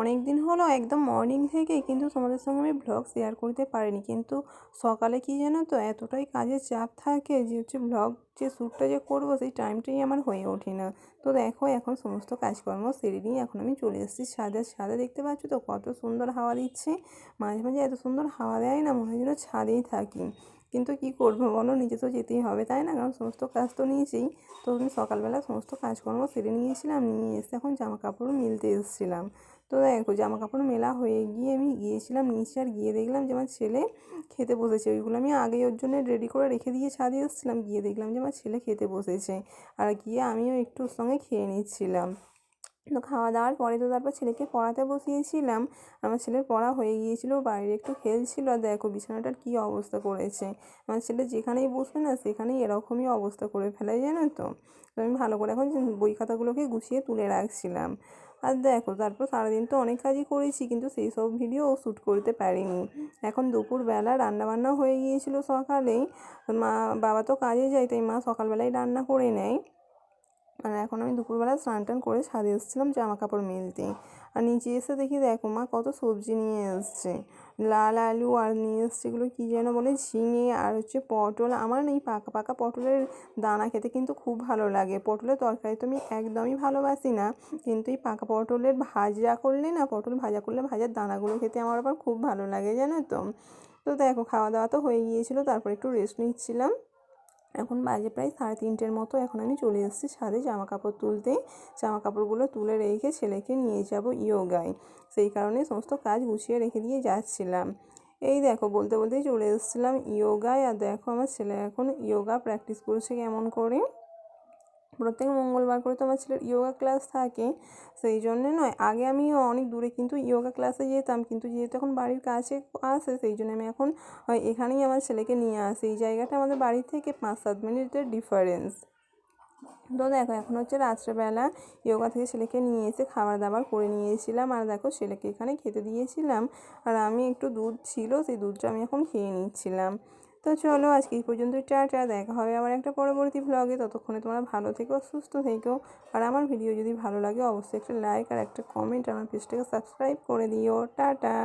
অনেক দিন হলো একদম মর্নিং থেকেই কিন্তু তোমাদের সঙ্গে আমি ব্লগ শেয়ার করতে পারিনি। কিন্তু সকালে কি জানো তো, এতটাই কাজের চাপ থাকে যে হচ্ছে ব্লগ যে শ্যুটটা যে করব সেই টাইমটাই আমার হয়ে ওঠে না তো দেখো, এখন সমস্ত কাজকর্ম সেরে নিয়ে এখন আমি চলে এসেছি ছাদে। ছাদে দেখতে পাচ্ছ তো কত সুন্দর হাওয়া দিচ্ছে। মাঝে মাঝে এত সুন্দর হাওয়া দেয় না, মনে হয় যেন ছাদেই থাকি। কিন্তু কি করব বলো, নিজে তো যেতেই হবে, তাই না? কারণ সমস্ত কাজ তো নিয়েছেই। তো আমি সকালবেলা সমস্ত কাজকর্ম সেরে নিয়েছিলাম, নিয়ে এসে এখন জামা কাপড় মিলতে এসেছিলাম। তো দেখো জামা কাপড় মেলা হয়ে গিয়ে আমি গিয়েছিলাম নিচে আর গিয়ে দেখলাম যে আমার ছেলে খেতে বসেছে। ওইগুলো আমি আগে ওর জন্য রেডি করে রেখে দিয়ে ছাদে এসেছিলাম, গিয়ে দেখলাম যে আমার ছেলে খেতে বসেছে। আর গিয়ে আমিও একটু সঙ্গে খেয়ে নিচ্ছিলাম। তো খাওয়া দাওয়ার পরে তো তারপর ছেলেকে পড়াতে বসিয়েছিলাম। আমার ছেলের পড়া হয়ে গিয়েছিল, বাইরে একটু খেলছিল। দেখো বিছানাটার কী অবস্থা করেছে। আমার ছেলে যেখানেই বসবে না, সেখানেই এরকমই অবস্থা করে ফেলে, জানো তো। তো আমি ভালো করে এখন বই খাতাগুলোকে গুছিয়ে তুলে রাখছিলাম। আর দেখো, তারপর সারাদিন তো অনেক কাজই করেছি, কিন্তু সেই সব ভিডিও শ্যুট করতে পারিনি। এখন দুপুরবেলা রান্নাবান্না হয়ে গিয়েছিল সকালেই। মা, বাবা তো কাজে যায়, তাই মা সকালবেলায় রান্না করে নেয়। আর এখন আমি দুপুরবেলা স্নান টান করে ছাদে এসেছিলাম জামা কাপড় মেলতে। আর নিচে এসে দেখি দেখো মা কত সবজি নিয়ে এসছে। লাল আলু আর নিয়ে এসছে এগুলো কী যেন বলে ঝিঙে আর হচ্ছে পটল। আমার এই পাকা পাকা পটলের দানা খেতে কিন্তু খুব ভালো লাগে। পটলের তরকারি তো আমি একদমই ভালোবাসি না। কিন্তু এই পাকা পটলের ভাজা করলে না, পটল ভাজা করলে ভাজার দানাগুলো খেতে আমার আবার খুব ভালো লাগে জানো তো? তো দেখো খাওয়া দাওয়া তো হয়ে গিয়েছিল, তারপর একটু রেস্ট নিচ্ছিলাম। এখন বাজে প্রায় সাড়ে তিনটের মতো, এখন আমি চলে এসেছি ছাদে জামা কাপড় তুলতে। জামা কাপড়গুলো তুলে রেখে ছেলেকে নিয়ে যাব ইয়োগায়। সেই কারণে সমস্ত কাজ গুছিয়ে রেখে দিয়ে যাচ্ছিলাম। এই দেখো, বলতে বলতেই চলে এসেছিলাম ইয়োগায়। আর দেখো, আমার ছেলে এখন ইয়োগা প্র্যাকটিস করছে কেমন করে। প্রত্যেক মঙ্গলবার করে তো আমার ছেলের ইয়োগা ক্লাস থাকে, সেই জন্যে নয়। আগে আমি অনেক দূরে কিন্তু ইয়োগা ক্লাসে যেতাম, কিন্তু যেহেতু এখন বাড়ির কাছে আসে সেই জন্য আমি এখন এখানেই আমার ছেলেকে নিয়ে আসি। এই জায়গাটা আমাদের বাড়ি থেকে পাঁচ সাত মিনিটের ডিফারেন্স তো দেখো, এখন হচ্ছে রাত্রেবেলা ইয়োগা থেকে ছেলেকে নিয়ে এসে খাবার দাবার করে নিয়েছিলাম। আর দেখো, ছেলেকে এখানে খেতে দিয়েছিলাম। আর আমি একটু দুধ ছিল, সেই দুধটা আমি এখন খেয়ে নিচ্ছিলাম। তো চলো আজকে এই পর্যন্ত টাটা, দেখা হবে আমার একটা পরবর্তী ব্লগে ততক্ষণে তোমরা ভালো থেকো, সুস্থ থেকো। আর আমার ভিডিও যদি ভালো লাগে, অবশ্যই একটা লাইক আর একটা কমেন্ট আমার পেজটাকে সাবস্ক্রাইব করে দিও। টাটা!